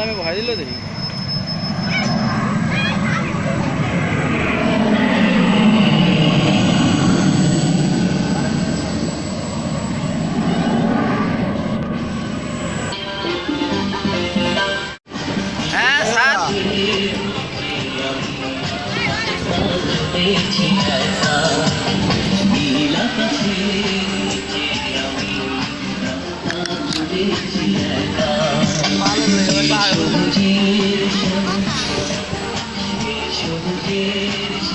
দে আর আমি ভয় দিল Deixa eu ver, deixa eu ver, deixa eu ver.